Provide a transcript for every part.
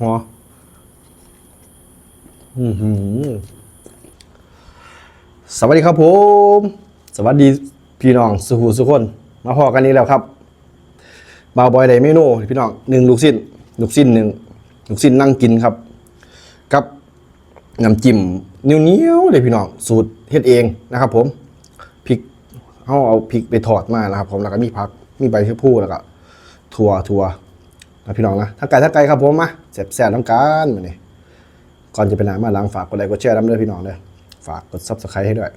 หัวสวัสดีครับผม สวัสดีพี่น้องสุขุสุขคน มาพอกันนี้แล้วครับบาวบอยไดเมนูพี่น้องหนึ่งลูกสิ้น ลูกสิ้นหนึ่งลูกสิ้นนั่งกินครับ กับน้ำจิ้มเนี้ยวๆเลยพี่น้องสูตรเฮ็ดเองนะครับ ผมพริกเขาเอาพริกไปทอดมานะครับ ผมแล้วก็มีผักมีใบชะพูแล้วก็ถั่วถั่ว นะพี่น้องนะถ้าไก่ถ้าไก่ครับผมมาแซ่บๆน้ำกันมาเนี่ยก่อนจะไปไหนมาล้างฝากกดไลค์กดแชร์น้ำเด้อพี่น้องเลยฝากกดซับสไครต์ให้ด้วย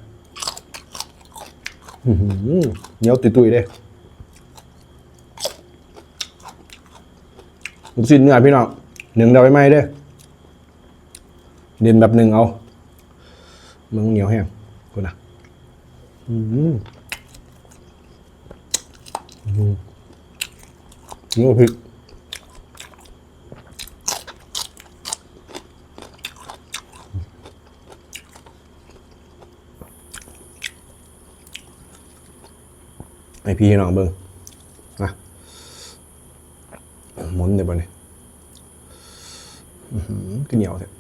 เหนียวตุยๆเลยลูกชิ้นเนื้อพี่น้องหนึ่งเดาไว้ไหมเด้เด่นแบบหนึ่งเอามึงเหนียวแห้งคุณนะอืมอืม นี่ก็พริกไอพี่น้องเบิ้งนะหมุนเดี๋ยวบ่นี่ยอื้อหือก็เหนียวเถอะ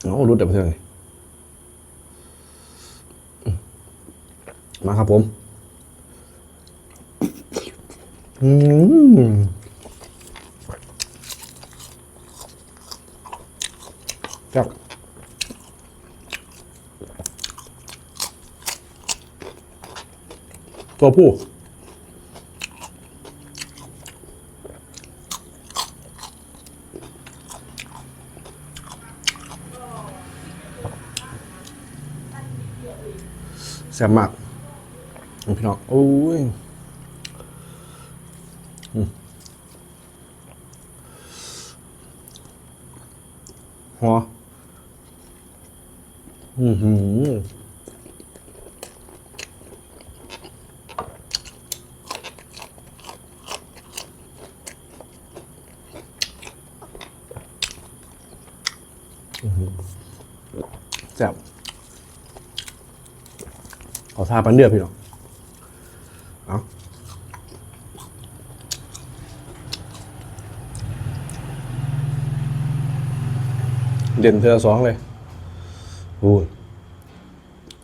เอารุดเดี๋ยวไปเถอะมาครับผมอืมครับ ตัวผู้ แซ่บมากพี่น้องโอ้ยหัวอือหืออื้อหือ แซ่บเอาทาปันเดือพี่น้องเอาเด่นเธอสองเลยโอ้ย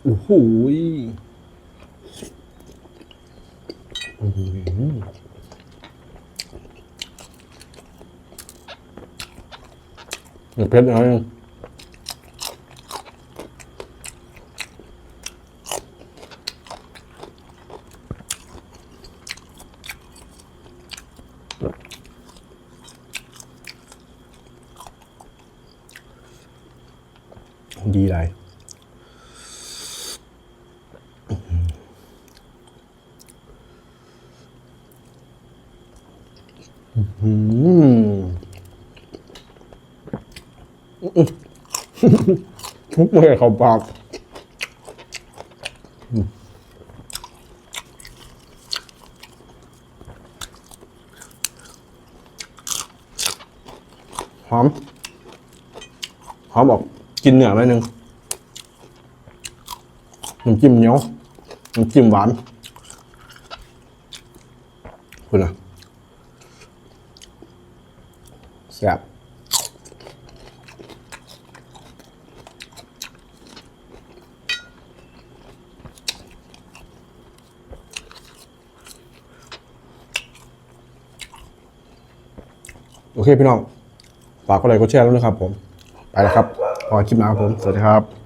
โอ้โหยอื้อหือเดี๋ยวเพชรเอายัง ดีไรอืมทุกเมื่อเขาปากหอมหอมบอก กินเหนือไหมหนึ่งน้ำจิ้มเหนียวน้ำจิ้มหวานคุณนะแซ่บโอเคพี่น้อง ฝากกดไลค์กดแชร์ด้วนะครับผม ไปแล้วครับ พอคลิปหน้าครับผม สวัสดีครับ